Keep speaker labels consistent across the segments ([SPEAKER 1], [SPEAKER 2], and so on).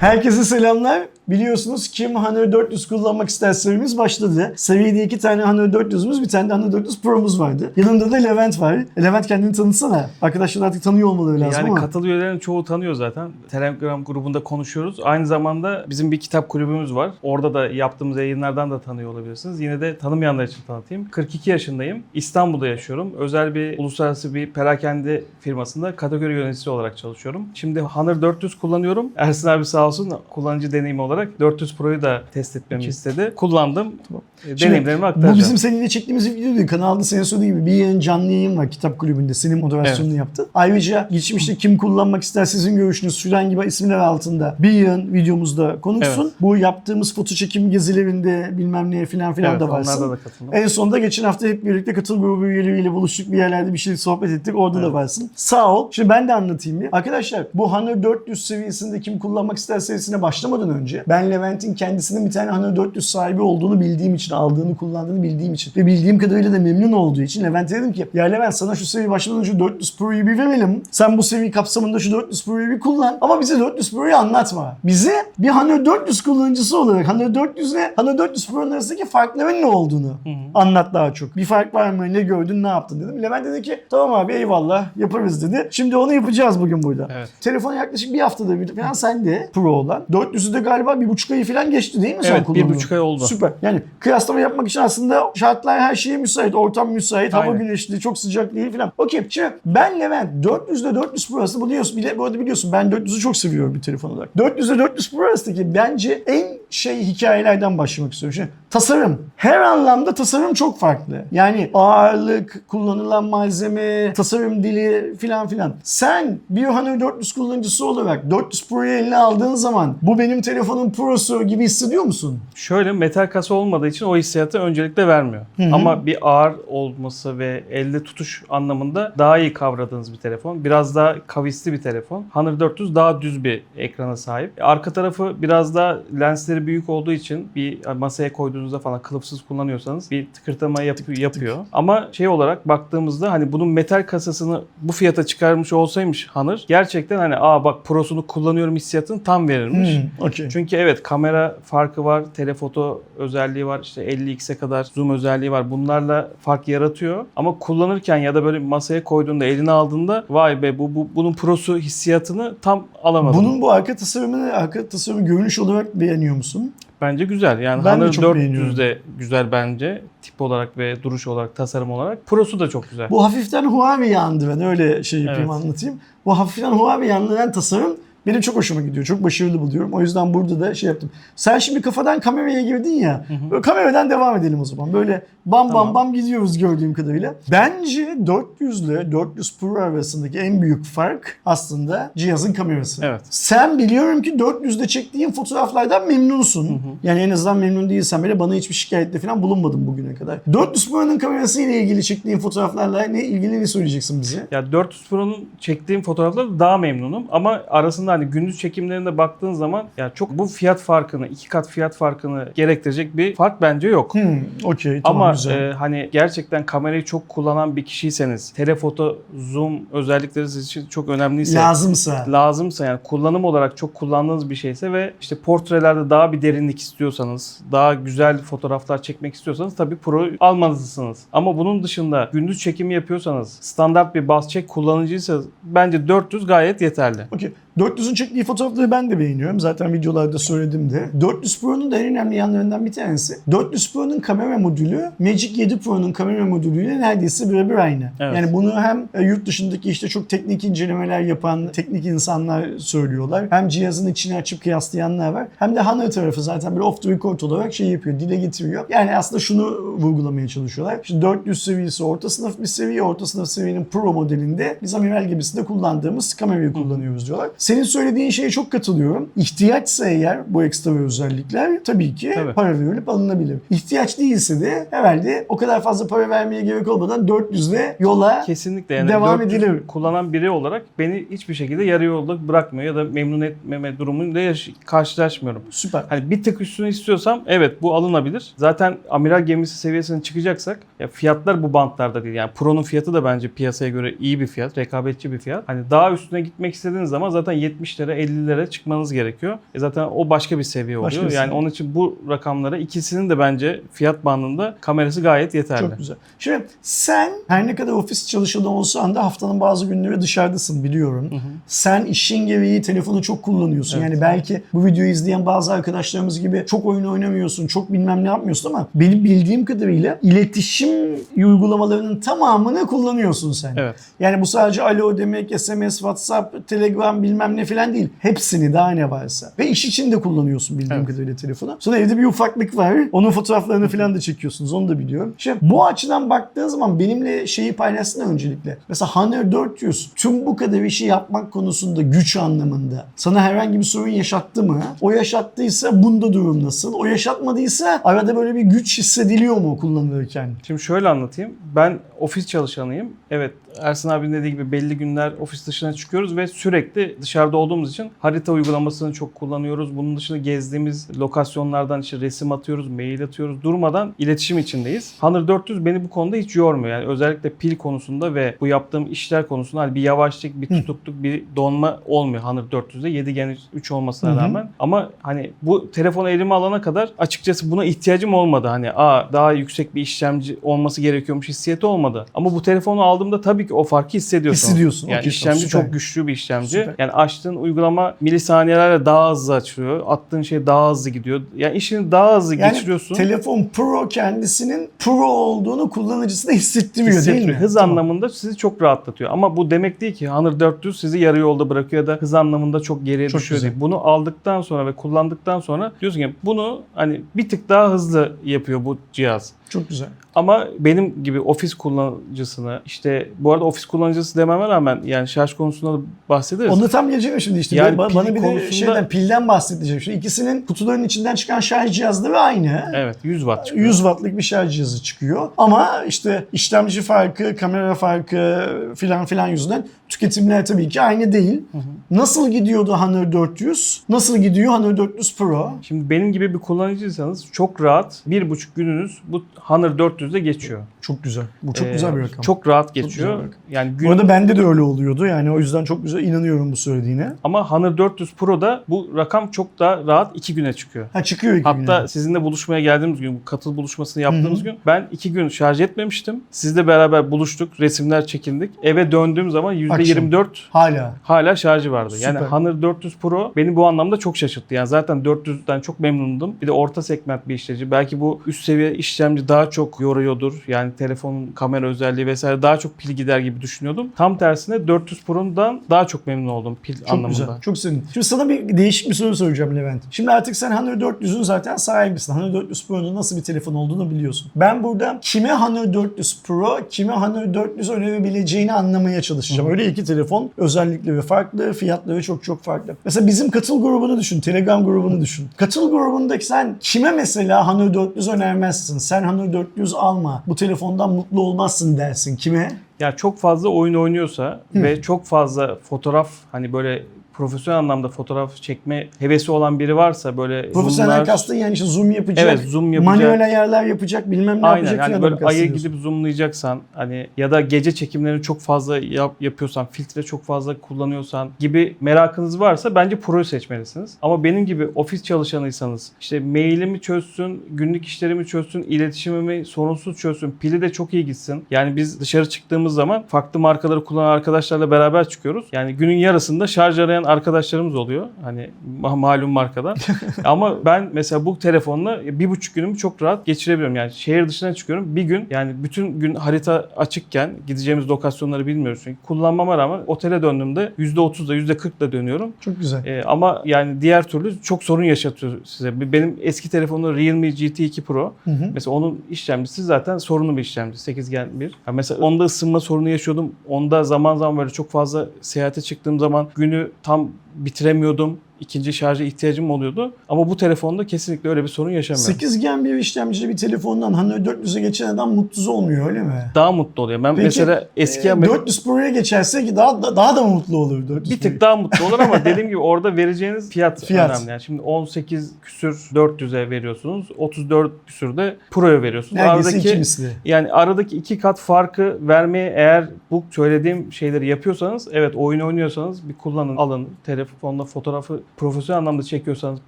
[SPEAKER 1] Herkese selamlar. Biliyorsunuz kim Honor 400 kullanmak ister serimiz başladı. Seride iki tane Honor 400'ümüz bir tane de Honor 400 Pro'muz vardı. Yanında da Levent var. Levent kendini tanıtsana. Arkadaşlar artık tanıyor olmaları lazım
[SPEAKER 2] Yani
[SPEAKER 1] ama.
[SPEAKER 2] katıl üyelerinin çoğu tanıyor zaten. Telegram grubunda konuşuyoruz. Aynı zamanda bizim bir kitap kulübümüz var. Orada da yaptığımız yayınlardan da tanıyor olabilirsiniz. Yine de tanımayanlar için tanıtayım. 42 yaşındayım. İstanbul'da yaşıyorum. Özel bir uluslararası bir perakende firmasında kategori yöneticisi olarak çalışıyorum. Şimdi Honor 400 kullanıyorum. Ersin abi sağ olsun kullanıcı deneyimi olarak 400 Pro'yu da test etmemi istedi. Kullandım.
[SPEAKER 1] Tamam.
[SPEAKER 2] E, Deneyimlerimi aktaracağım.
[SPEAKER 1] Bu bizim seninle çektiğimiz video değil. Kanalda senin söylediğin gibi bir yayın canlı yayın var kitap kulübünde. Senin moderasyonunu yaptın. Ayrıca geçmişte kim kullanmak ister sizin görüşünüz Süren gibi isimler altında bir yayın videomuzda konuşsun.
[SPEAKER 2] Evet.
[SPEAKER 1] Bu yaptığımız foto çekim gezilerinde bilmem neye filan filan
[SPEAKER 2] Evet,
[SPEAKER 1] da varsın.
[SPEAKER 2] onlarda da katıldım.
[SPEAKER 1] En sonunda geçen hafta hep birlikte katıl grubu üyeleriyle buluştuk bir yerlerde bir şey sohbet ettik. Orada da
[SPEAKER 2] Evet.
[SPEAKER 1] varsın. Sağ ol. Şimdi ben de anlatayım bir. Arkadaşlar bu Honor 400 seviyesinde kim kullanmak ister serisine başlamadan önce ben Levent'in kendisinin bir tane Honor 400 sahibi olduğunu bildiğim için, aldığını kullandığını bildiğim için ve bildiğim kadarıyla da memnun olduğu için Levent'e dedim ki ya Levent sana şu seviye başlamadan önce 400 Pro'yu bir verelim. Sen bu seviye kapsamında şu 400 Pro'yu bir kullan ama bize 400 Pro'yu anlatma. Bize bir Honor 400 kullanıcısı olarak Honor 400 ile Honor 400 Pro'nun arasındaki farkların ne olduğunu anlat daha çok. Bir fark var mı? Ne gördün? Ne yaptın dedim. Levent dedi ki tamam abi eyvallah yaparız dedi. Şimdi onu yapacağız bugün burada.
[SPEAKER 2] Evet.
[SPEAKER 1] Telefon yaklaşık bir haftada bir falan sende Pro olan. 400'ü de galiba bir buçuk ayı falan geçti değil mi sen
[SPEAKER 2] Evet, bir buçuk ay oldu.
[SPEAKER 1] Süper. Yani kıyaslama yapmak için aslında şartlar her şeye müsait. Ortam müsait, hava
[SPEAKER 2] Aynen.
[SPEAKER 1] güneşli, çok sıcak değil falan. Okey. Şimdi ben Levent 400 ile 400 Pro arasında biliyorsun, bile, bu arada biliyorsun ben 400'ü çok seviyorum bir telefon olarak. 400 ile 400 Pro arasındaki bence en şey hikayelerden başlamak istiyorum. Şimdi tasarım. Her anlamda tasarım çok farklı. Yani ağırlık, kullanılan malzeme, tasarım dili filan filan. Sen bir Honor 400 kullanıcısı olarak 400 Pro'yu eline aldığın zaman bu benim telefonun Pro'su gibi hissediyor musun?
[SPEAKER 2] Şöyle metal kasa olmadığı için o hissiyatı öncelikle vermiyor. Ama bir ağır olması ve elde tutuş anlamında daha iyi kavradığınız bir telefon. Biraz daha kavisli bir telefon. Honor 400 daha düz bir ekrana sahip. Arka tarafı biraz daha lensleri büyük olduğu için bir masaya koyduğunuzda falan kılıfsız kullanıyorsanız bir tıkırtama yap- yapıyor. Ama şey olarak baktığımızda hani bunun metal kasasını bu fiyata çıkarmış olsaymış Honor gerçekten hani aa bak prosunu kullanıyorum hissiyatını tam verirmiş.
[SPEAKER 1] Hmm, okey.
[SPEAKER 2] Çünkü evet kamera farkı var, telefoto özelliği var, işte 50x'e kadar zoom özelliği var. Bunlarla fark yaratıyor. Ama kullanırken ya da böyle masaya koyduğunda, eline aldığında vay be bu, bu bunun prosu hissiyatını tam alamadım.
[SPEAKER 1] Bunun bu arka tasarımını, arka tasarımı görünüş olarak beğeniyor musun?
[SPEAKER 2] Bence güzel. Yani
[SPEAKER 1] Ben çok
[SPEAKER 2] 400
[SPEAKER 1] beğeniyorum.
[SPEAKER 2] de güzel bence. Tip olarak ve duruş olarak, tasarım olarak. Prosu da çok güzel.
[SPEAKER 1] Bu hafiften Huawei'yi andıran öyle şey yapayım
[SPEAKER 2] Evet.
[SPEAKER 1] anlatayım. Bu hafiften Huawei'yi andıran tasarım benim çok hoşuma gidiyor. Çok başarılı buluyorum. O yüzden burada da şey yaptım. Sen şimdi kafadan kameraya girdin ya. Kameradan devam edelim o zaman. Böyle bam bam
[SPEAKER 2] Tamam.
[SPEAKER 1] bam gidiyoruz gördüğüm kadarıyla. Bence 400 ile 400 Pro arasındaki en büyük fark aslında cihazın kamerası.
[SPEAKER 2] Evet.
[SPEAKER 1] Sen biliyorum ki 400'de çektiğin fotoğraflardan memnunsun. Yani en azından memnun değilsen bile bana hiçbir şikayette falan bulunmadın bugüne kadar. 400 Pro'nun kamerası ile ilgili çektiğin fotoğraflarla ne ilgili ne söyleyeceksin bize?
[SPEAKER 2] Ya 400 Pro'nun çektiğim fotoğraflarda daha memnunum ama arasında hani gündüz çekimlerinde baktığın zaman ya çok bu fiyat farkını, iki kat fiyat farkını gerektirecek bir fark bence yok.
[SPEAKER 1] Hmm, okey tamam
[SPEAKER 2] Ama
[SPEAKER 1] güzel.
[SPEAKER 2] e, hani gerçekten kamerayı çok kullanan bir kişiyseniz, telefoto, zoom özellikleri sizin için çok önemliyse,
[SPEAKER 1] Lazımsa.
[SPEAKER 2] lazımsa yani kullanım olarak çok kullandığınız bir şeyse ve işte portrelerde daha bir derinlik istiyorsanız, daha güzel fotoğraflar çekmek istiyorsanız tabii Pro almalısınız. Ama bunun dışında gündüz çekimi yapıyorsanız, standart bir bas çek kullanıcıysa bence 400 gayet yeterli.
[SPEAKER 1] Okey. 400'ün çektiği fotoğrafları ben de beğeniyorum. Zaten videolarda söyledim de. 400 Pro'nun da en önemli yanlarından bir tanesi. 400 Pro'nun kamera modülü Magic 7 Pro'nun kamera modülüyle neredeyse birebir aynı.
[SPEAKER 2] Evet.
[SPEAKER 1] Yani bunu hem e, yurt dışındaki işte çok teknik incelemeler yapan teknik insanlar söylüyorlar. Hem cihazın içini açıp kıyaslayanlar var. Hem de Honor tarafı zaten böyle off the record olarak şey yapıyor, dile getiriyor. Yani aslında şunu vurgulamaya çalışıyorlar. İşte 400 seviyesi orta sınıf bir seviye, orta sınıf seviyenin Pro modelinde biz amiral gemisinde kullandığımız kamerayı kullanıyoruz diyorlar. Senin söylediğin şeye çok katılıyorum. İhtiyaçsa eğer bu ekstra özellikler tabii ki
[SPEAKER 2] Tabii.
[SPEAKER 1] para verilip alınabilir. İhtiyaç değilse de herhalde o kadar fazla para vermeye gerek olmadan 400 ile yola
[SPEAKER 2] Kesinlikle yani
[SPEAKER 1] Devam
[SPEAKER 2] 400
[SPEAKER 1] edilir.
[SPEAKER 2] kullanan biri olarak beni hiçbir şekilde yarı yolda bırakmıyor ya da memnun etmeme durumuyla karşılaşmıyorum.
[SPEAKER 1] süper.
[SPEAKER 2] Hani bir tık üstüne istiyorsam evet bu alınabilir. Zaten amiral gemisi seviyesine çıkacaksak ya fiyatlar bu bantlarda değil. Yani Pro'nun fiyatı da bence piyasaya göre iyi bir fiyat, rekabetçi bir fiyat. Hani daha üstüne gitmek istediğiniz zaman zaten zaten 70'lere 50'lere çıkmanız gerekiyor. E zaten o başka bir seviye oluyor.
[SPEAKER 1] Başka bir
[SPEAKER 2] yani
[SPEAKER 1] seviye.
[SPEAKER 2] onun için bu rakamlara ikisinin de bence fiyat bandında kamerası gayet yeterli.
[SPEAKER 1] Çok güzel. Şimdi sen her ne kadar ofis çalışanı olsan da haftanın bazı günleri dışarıdasın biliyorum. Sen işin gereği telefonu çok kullanıyorsun.
[SPEAKER 2] Evet.
[SPEAKER 1] Yani belki bu videoyu izleyen bazı arkadaşlarımız gibi çok oyun oynamıyorsun, çok bilmem ne yapmıyorsun ama benim bildiğim kadarıyla iletişim uygulamalarının tamamını kullanıyorsun sen.
[SPEAKER 2] Evet.
[SPEAKER 1] Yani bu sadece alo demek, SMS, WhatsApp, Telegram bilmem ne falan değil. Hepsini daha ne varsa. Ve iş için de kullanıyorsun bildiğim
[SPEAKER 2] Evet.
[SPEAKER 1] kadarıyla telefonu. Sonra evde bir ufaklık var. Onun fotoğraflarını falan da çekiyorsunuz. Onu da biliyorum. Şimdi bu açıdan baktığın zaman benimle şeyi paylaşsın öncelikle. Mesela Honor 400 tüm bu kadar işi yapmak konusunda güç anlamında sana herhangi bir sorun yaşattı mı? O yaşattıysa bunda durum nasıl? O yaşatmadıysa arada böyle bir güç hissediliyor mu kullanılırken?
[SPEAKER 2] Şimdi şöyle anlatayım. Ben ofis çalışanıyım. Evet Ersin abinin dediği gibi belli günler ofis dışına çıkıyoruz ve sürekli dışarıda olduğumuz için harita uygulamasını çok kullanıyoruz. Bunun dışında gezdiğimiz lokasyonlardan işte resim atıyoruz, mail atıyoruz. Durmadan iletişim içindeyiz. Honor 400 beni bu konuda hiç yormuyor. Yani özellikle pil konusunda ve bu yaptığım işler konusunda hani bir yavaşlık, bir tutukluk, bir donma olmuyor Honor 400'de. 7 Gen 3 olmasına
[SPEAKER 1] Hı hı.
[SPEAKER 2] rağmen. Ama hani bu telefonu elime alana kadar açıkçası buna ihtiyacım olmadı. Hani aa daha yüksek bir işlemci olması gerekiyormuş hissiyeti olmadı. Ama bu telefonu aldığımda tabii ki o farkı hissediyorsun.
[SPEAKER 1] Hissediyorsun.
[SPEAKER 2] Yani
[SPEAKER 1] Okey,
[SPEAKER 2] işlemci
[SPEAKER 1] süper.
[SPEAKER 2] çok güçlü bir işlemci.
[SPEAKER 1] Süper.
[SPEAKER 2] Yani açtığın uygulama milisaniyelerle daha hızlı açılıyor. Attığın şey daha hızlı gidiyor. Yani işini daha hızlı
[SPEAKER 1] Yani
[SPEAKER 2] geçiriyorsun.
[SPEAKER 1] telefon Pro kendisinin Pro olduğunu kullanıcısına hissettiriyor değil
[SPEAKER 2] Hissettiriyor.
[SPEAKER 1] mi?
[SPEAKER 2] Hız
[SPEAKER 1] Tamam.
[SPEAKER 2] anlamında sizi çok rahatlatıyor. Ama bu demek değil ki Honor 400 sizi yarı yolda bırakıyor ya da hız anlamında çok geriye
[SPEAKER 1] Çok
[SPEAKER 2] düşüyor
[SPEAKER 1] güzel.
[SPEAKER 2] değil. Bunu aldıktan sonra ve kullandıktan sonra diyorsun ki bunu hani bir tık daha hızlı yapıyor bu cihaz.
[SPEAKER 1] Çok güzel.
[SPEAKER 2] Ama benim gibi ofis kullanıcısını işte bu arada ofis kullanıcısı dememe rağmen yani şarj konusunda da bahsederiz.
[SPEAKER 1] Onu tam geleceğim şimdi işte.
[SPEAKER 2] Yani
[SPEAKER 1] Ba-
[SPEAKER 2] pil
[SPEAKER 1] bana bir de
[SPEAKER 2] konusunda-
[SPEAKER 1] şeyden pilden bahsedeceğim. Şimdi ikisinin kutuların içinden çıkan şarj cihazları aynı.
[SPEAKER 2] Evet 100 watt çıkıyor.
[SPEAKER 1] 100 wattlık bir şarj cihazı çıkıyor. Ama işte işlemci farkı, kamera farkı filan filan yüzünden tüketimler tabii ki aynı değil. Nasıl gidiyordu Honor 400? Nasıl gidiyor Honor 400 Pro?
[SPEAKER 2] Şimdi benim gibi bir kullanıcıysanız çok rahat bir buçuk gününüz bu Honor 400'de geçiyor.
[SPEAKER 1] Çok güzel. Bu çok
[SPEAKER 2] Ee,
[SPEAKER 1] güzel bir rakam.
[SPEAKER 2] Çok rahat
[SPEAKER 1] güzel
[SPEAKER 2] geçiyor.
[SPEAKER 1] bir rakam.
[SPEAKER 2] yani gün
[SPEAKER 1] Bu arada bende de öyle oluyordu. Yani o yüzden çok güzel inanıyorum bu söylediğine.
[SPEAKER 2] ama Honor 400 Pro'da bu rakam çok daha rahat 2 güne çıkıyor.
[SPEAKER 1] Ha çıkıyor iki
[SPEAKER 2] Hatta
[SPEAKER 1] güne.
[SPEAKER 2] sizinle buluşmaya geldiğimiz gün, bu katıl buluşmasını yaptığımız gün ben iki gün şarj etmemiştim. Sizle beraber buluştuk, resimler çekindik. Eve döndüğüm zaman %24
[SPEAKER 1] Hala.
[SPEAKER 2] hala şarjı vardı.
[SPEAKER 1] Süper.
[SPEAKER 2] Yani Honor 400 Pro beni bu anlamda çok şaşırttı. Yani zaten 400'den çok memnundum. Bir de orta segment bir işlemci. Belki bu üst seviye işlemci daha çok yoruyordur. Yani telefonun kamera özelliği vesaire daha çok pil gider gibi düşünüyordum. Tam tersine 400 Pro'dan daha çok memnun oldum pil
[SPEAKER 1] Çok
[SPEAKER 2] anlamında.
[SPEAKER 1] güzel. Çok sevindim. Şimdi sana bir değişik bir soru soracağım Levent. Şimdi artık sen Honor 400'ün zaten sahibisin. Honor 400 Pro'nun nasıl bir telefon olduğunu biliyorsun. Ben burada kime Honor 400 Pro, kime Honor 400 önerebileceğini anlamaya çalışacağım. Öyle iki telefon özellikleri farklı, fiyatları çok çok farklı. Mesela bizim katıl grubunu düşün, Telegram grubunu düşün. Katıl grubundaki sen kime mesela Honor 400 önermezsin? Sen Honor 400 alma, bu telefondan mutlu olmazsın dersin. Kime?
[SPEAKER 2] Ya çok fazla oyun oynuyorsa ve çok fazla fotoğraf hani böyle profesyonel anlamda fotoğraf çekme hevesi olan biri varsa böyle
[SPEAKER 1] Profesyonel
[SPEAKER 2] zoomlar-
[SPEAKER 1] kastın yani işte zoom yapacak,
[SPEAKER 2] Evet, zoom yapacak.
[SPEAKER 1] manuel ayarlar yapacak, bilmem ne
[SPEAKER 2] Aynen
[SPEAKER 1] yapacak
[SPEAKER 2] yani
[SPEAKER 1] falan
[SPEAKER 2] böyle
[SPEAKER 1] kastediyorsun?
[SPEAKER 2] gidip zoomlayacaksan hani ya da gece çekimlerini çok fazla yap, yapıyorsan filtre çok fazla kullanıyorsan gibi merakınız varsa bence Pro'yu seçmelisiniz. Ama benim gibi ofis çalışanıysanız işte mailimi çözsün, günlük işlerimi çözsün, iletişimimi sorunsuz çözsün, pili de çok iyi gitsin. Yani biz dışarı çıktığımız zaman farklı markaları kullanan arkadaşlarla beraber çıkıyoruz. Yani günün yarısında şarj arayan arkadaşlarımız oluyor. Hani ma- malum markadan. Ama ben mesela bu telefonla bir buçuk günümü çok rahat geçirebiliyorum. Yani şehir dışına çıkıyorum. Bir gün yani bütün gün harita açıkken gideceğimiz lokasyonları bilmiyoruz. Çünkü kullanmama rağmen otele döndüğümde %30'da %40'da dönüyorum.
[SPEAKER 1] Çok güzel.
[SPEAKER 2] Ee, ama yani diğer türlü çok sorun yaşatıyor size. Benim eski telefonum Realme GT2 Pro.
[SPEAKER 1] Hı hı.
[SPEAKER 2] Mesela onun işlemcisi zaten sorunlu bir işlemci. 8 Gen 1. Yani mesela onda ısınma sorunu yaşıyordum. Onda zaman zaman böyle çok fazla seyahate çıktığım zaman günü tam tam bitiremiyordum. İkinci şarja ihtiyacım oluyordu. Ama bu telefonda kesinlikle öyle bir sorun yaşamıyorum.
[SPEAKER 1] 8 gen bir işlemcili bir telefondan Honor 400'e geçen adam mutsuz olmuyor öyle mi?
[SPEAKER 2] Daha mutlu oluyor. Ben
[SPEAKER 1] Peki,
[SPEAKER 2] mesela eski benim-
[SPEAKER 1] 400 Pro'ya geçerse ki daha daha da mı mutlu olur 400
[SPEAKER 2] bir tık daha mutlu olur ama dediğim gibi orada vereceğiniz fiyat,
[SPEAKER 1] Fiyat.
[SPEAKER 2] önemli. Yani şimdi 18 küsür 400'e veriyorsunuz. 34 küsür de Pro'ya veriyorsunuz.
[SPEAKER 1] Neredeyse
[SPEAKER 2] Aradaki
[SPEAKER 1] iki misli.
[SPEAKER 2] Yani aradaki iki kat farkı vermeye eğer bu söylediğim şeyleri yapıyorsanız evet oyun oynuyorsanız bir kullanın alın telefonla fotoğrafı profesyonel anlamda çekiyorsanız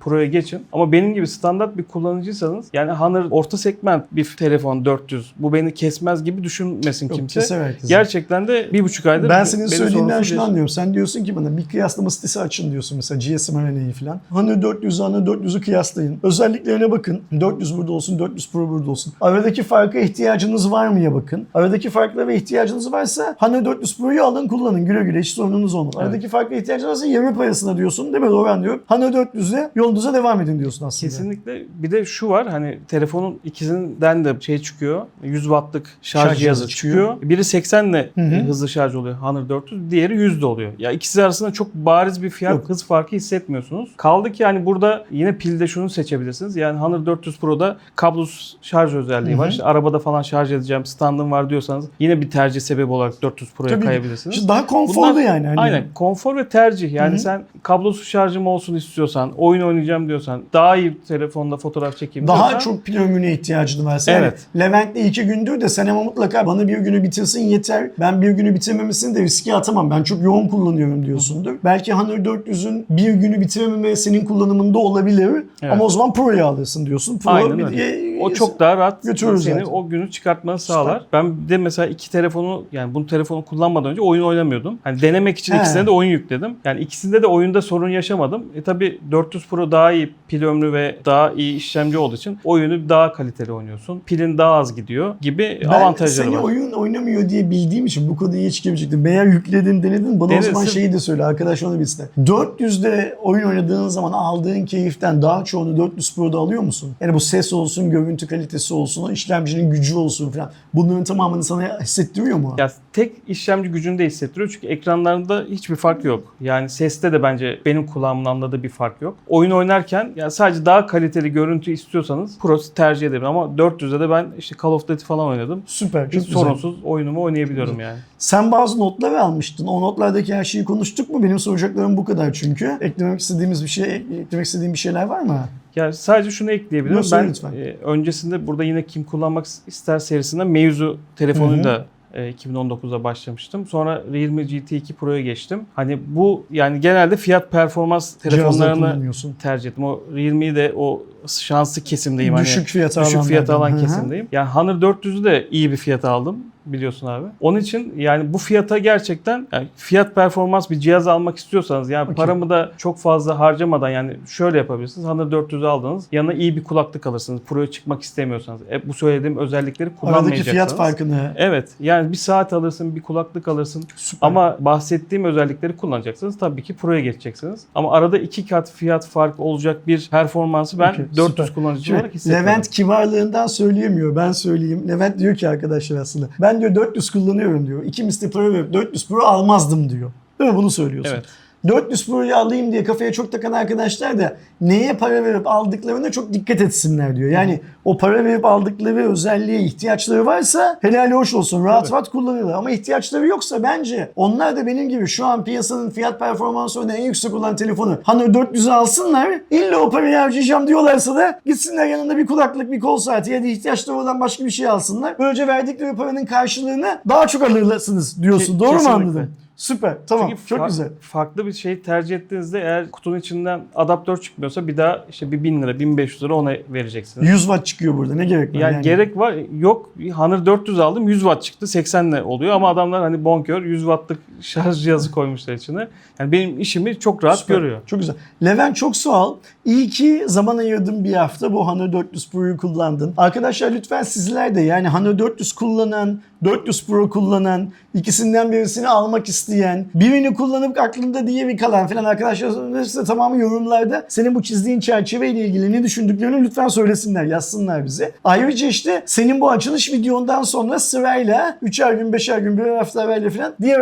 [SPEAKER 2] Pro'ya geçin. Ama benim gibi standart bir kullanıcıysanız yani Honor orta segment bir telefon 400 bu beni kesmez gibi düşünmesin
[SPEAKER 1] Yok,
[SPEAKER 2] kimse.
[SPEAKER 1] herkesi.
[SPEAKER 2] Gerçekten de bir buçuk aydır
[SPEAKER 1] Ben senin söylediğinden şunu anlıyorum. Sen diyorsun ki bana bir kıyaslama sitesi açın diyorsun mesela GSM RNA'yı falan. Honor 400 Honor 400'ü kıyaslayın. Özelliklerine bakın. 400 burada olsun, 400 Pro burada olsun. Aradaki farka ihtiyacınız var mıya bakın. Aradaki farklara ve ihtiyacınız varsa Honor 400 Pro'yu alın kullanın güle güle hiç sorununuz olmaz.
[SPEAKER 2] Evet.
[SPEAKER 1] Aradaki farka ihtiyacınız varsa yarı parasına diyorsun değil mi? Doğru anlıyorum. Honor 400'e yolunuza devam edin diyorsun aslında.
[SPEAKER 2] Kesinlikle. Bir de şu var hani telefonun ikisinden de şey çıkıyor. 100 wattlık şarj,
[SPEAKER 1] Şarj
[SPEAKER 2] cihazı
[SPEAKER 1] cihazı
[SPEAKER 2] çıkıyor. Biri 80 ile
[SPEAKER 1] Hı hı.
[SPEAKER 2] hızlı şarj oluyor Honor 400. Diğeri 100 de oluyor. Ya ikisi arasında çok bariz bir fiyat
[SPEAKER 1] Yok.
[SPEAKER 2] hız farkı hissetmiyorsunuz. Kaldı ki hani burada yine pilde şunu seçebilirsiniz. Yani Honor 400 Pro'da kablosuz şarj özelliği
[SPEAKER 1] Hı
[SPEAKER 2] var. İşte arabada falan şarj edeceğim, standım var diyorsanız yine bir tercih sebebi olarak 400 Pro'ya kayabilirsiniz.
[SPEAKER 1] Daha konforlu
[SPEAKER 2] Bunlar-
[SPEAKER 1] yani. Hani
[SPEAKER 2] Aynen konfor ve tercih yani
[SPEAKER 1] Hı hı.
[SPEAKER 2] Sen kablosuz şarjım olsun istiyorsan oyun oynayacağım diyorsan daha iyi telefonda fotoğraf çekeyim
[SPEAKER 1] Daha
[SPEAKER 2] diyorsan,
[SPEAKER 1] çok pil ömrüne ihtiyacın var. Sen
[SPEAKER 2] Evet.
[SPEAKER 1] Levent'le iki gündür de sen ama mutlaka bana bir günü bitirsin yeter. Ben bir günü bitirmemesini de riske atamam. Ben çok yoğun kullanıyorum diyorsundur. Belki Honor 400'ün bir günü bitirememe senin kullanımında olabilir.
[SPEAKER 2] Evet.
[SPEAKER 1] Ama o zaman Pro'yu alırsın diyorsun. Pro
[SPEAKER 2] Aynen
[SPEAKER 1] bir-
[SPEAKER 2] öyle. O çok daha rahat
[SPEAKER 1] götürür
[SPEAKER 2] seni
[SPEAKER 1] zaten.
[SPEAKER 2] o günü çıkartmanı sağlar. Ben de mesela iki telefonu yani bu telefonu kullanmadan önce oyun oynamıyordum. Hani denemek için
[SPEAKER 1] He.
[SPEAKER 2] ikisine de oyun yükledim. Yani ikisinde de oyunda sorun yaşamadım. E tabi 400 Pro daha iyi pil ömrü ve daha iyi işlemci olduğu için oyunu daha kaliteli oynuyorsun. Pilin daha az gidiyor gibi
[SPEAKER 1] ben
[SPEAKER 2] avantajları
[SPEAKER 1] seni
[SPEAKER 2] var.
[SPEAKER 1] oyun oynamıyor diye bildiğim için bu konuya hiç girmeyecektim. Eğer yükledin denedin bana o zaman
[SPEAKER 2] Denesin.
[SPEAKER 1] şeyi de söyle arkadaş onu bilsin. 400'de oyun oynadığın zaman aldığın keyiften daha çoğunu 400 Pro'da alıyor musun? Yani bu ses olsun, görüntü kalitesi olsun, o işlemcinin gücü olsun falan. Bunların tamamını sana hissettiriyor mu?
[SPEAKER 2] Ya tek işlemci gücünü de hissettiriyor çünkü ekranlarında hiçbir fark yok. Yani seste de bence benim kulağımın anladığı bir fark yok. Oyun oynarken ya sadece daha kaliteli görüntü istiyorsanız Pro tercih ederim ama 400'de de ben işte Call of Duty falan oynadım.
[SPEAKER 1] Süper,
[SPEAKER 2] Hiç
[SPEAKER 1] güzel.
[SPEAKER 2] sorunsuz oyunumu oynayabiliyorum yani.
[SPEAKER 1] Sen bazı notlar almıştın. O notlardaki her şeyi konuştuk mu? Benim soracaklarım bu kadar çünkü. Eklemek istediğimiz bir şey, eklemek istediğim bir şeyler var mı?
[SPEAKER 2] Yani sadece şunu ekleyebilirim.
[SPEAKER 1] Söyle
[SPEAKER 2] Ben
[SPEAKER 1] lütfen.
[SPEAKER 2] e, öncesinde burada yine kim kullanmak ister serisinden Meizu telefonuyla e, 2019'da başlamıştım. Sonra Realme GT2 Pro'ya geçtim. Hani bu yani genelde fiyat performans telefonlarını tercih ettim. O Realme'yi de o şanslı kesimdeyim.
[SPEAKER 1] Düşük
[SPEAKER 2] hani,
[SPEAKER 1] fiyata
[SPEAKER 2] düşük
[SPEAKER 1] alanlardan.
[SPEAKER 2] fiyata alan kesimdeyim. Yani Honor 400'ü de iyi bir fiyata aldım biliyorsun abi. Onun için yani bu fiyata gerçekten yani fiyat performans bir cihaz almak istiyorsanız yani
[SPEAKER 1] Okey.
[SPEAKER 2] paramı da çok fazla harcamadan yani şöyle yapabilirsiniz. Honor 400'ü aldınız. Yanına iyi bir kulaklık alırsınız. Pro'ya çıkmak istemiyorsanız. E, bu söylediğim özellikleri
[SPEAKER 1] Aradaki
[SPEAKER 2] kullanmayacaksınız.
[SPEAKER 1] fiyat farkını
[SPEAKER 2] Evet. Yani bir saat alırsın, bir kulaklık alırsın.
[SPEAKER 1] süper.
[SPEAKER 2] Ama bahsettiğim özellikleri kullanacaksınız. Tabii ki Pro'ya geçeceksiniz. Ama arada iki kat fiyat farkı olacak bir performansı ben
[SPEAKER 1] Okey,
[SPEAKER 2] 400
[SPEAKER 1] süper.
[SPEAKER 2] kullanıcı olarak hissetmedim.
[SPEAKER 1] Levent kibarlığından söyleyemiyor. Ben söyleyeyim. Levent diyor ki arkadaşlar aslında. Ben diyor 400 kullanıyorum diyor. İki misli para verip 400 Pro almazdım diyor. Değil mi? Bunu söylüyorsun.
[SPEAKER 2] Evet.
[SPEAKER 1] 400 Pro'yu alayım diye kafaya çok takan arkadaşlar da neye para verip aldıklarına çok dikkat etsinler diyor. Yani o para verip aldıkları özelliğe ihtiyaçları varsa helal hoş olsun. Rahat
[SPEAKER 2] Tabii.
[SPEAKER 1] rahat kullanırlar. Ama ihtiyaçları yoksa bence onlar da benim gibi şu an piyasanın fiyat performansı oranı en yüksek olan telefonu Honor 400'ü alsınlar. İlla o parayı harcayacağım diyorlarsa da gitsinler yanında bir kulaklık, bir kol saati ya da ihtiyaçları olan başka bir şey alsınlar. Böylece verdikleri paranın karşılığını daha çok alırsınız diyorsun.
[SPEAKER 2] Ke-
[SPEAKER 1] Doğru mu
[SPEAKER 2] kesinlikle.
[SPEAKER 1] anladım? Süper. Tamam.
[SPEAKER 2] Çünkü
[SPEAKER 1] çok güzel.
[SPEAKER 2] Farklı bir şey tercih ettiğinizde eğer kutunun içinden adaptör çıkmıyorsa bir daha işte bir 1000 lira, 1500 lira ona vereceksiniz.
[SPEAKER 1] 100 watt çıkıyor burada. Ne gerek var?
[SPEAKER 2] Yani, gerek var yok. Honor 400 aldım 100 watt çıktı 80 ne oluyor ama adamlar hani bonkör 100 wattlık şarj cihazı koymuşlar içine. Yani benim işimi çok rahat
[SPEAKER 1] Süper.
[SPEAKER 2] görüyor.
[SPEAKER 1] Çok güzel. Levent çok sağ ol. İyi ki zaman ayırdın bir hafta bu Honor 400 Pro'yu kullandın. Arkadaşlar lütfen sizler de yani Honor 400 kullanan, 400 Pro kullanan, ikisinden birisini almak isteyen, birini kullanıp aklında diğeri kalan falan arkadaşlar size tamamı yorumlarda senin bu çizdiğin çerçeveyle ilgili ne düşündüklerini lütfen söylesinler, yazsınlar bize. Ayrıca işte senin bu açılış videondan sonra sırayla 3'er gün, 5'er gün, bir hafta evvel falan diğer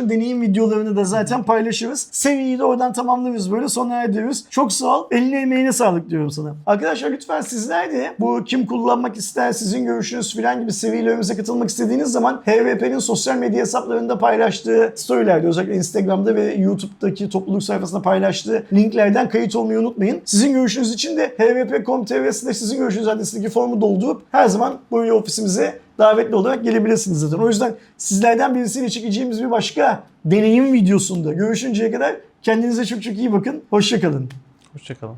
[SPEAKER 1] arkadaşların deneyim videolarını da zaten paylaşırız. Seriyi de oradan tamamlarız böyle sona erdiriyoruz. Çok sağ ol. Eline emeğine sağlık diyorum sana. Arkadaşlar lütfen sizler de bu kim kullanmak ister, sizin görüşünüz falan gibi serilerimize katılmak istediğiniz zaman HVP'nin sosyal medya hesaplarında paylaştığı storylerde özellikle Instagram'da ve YouTube'daki topluluk sayfasında paylaştığı linklerden kayıt olmayı unutmayın. Sizin görüşünüz için de hvp.com.tr slash sizin görüşünüz adresindeki formu doldurup her zaman buraya ofisimize davetli olarak gelebilirsiniz zaten. O yüzden sizlerden birisiyle çekeceğimiz bir başka deneyim videosunda görüşünceye kadar Kendinize çok çok iyi bakın. Hoşçakalın.
[SPEAKER 2] Hoşçakalın.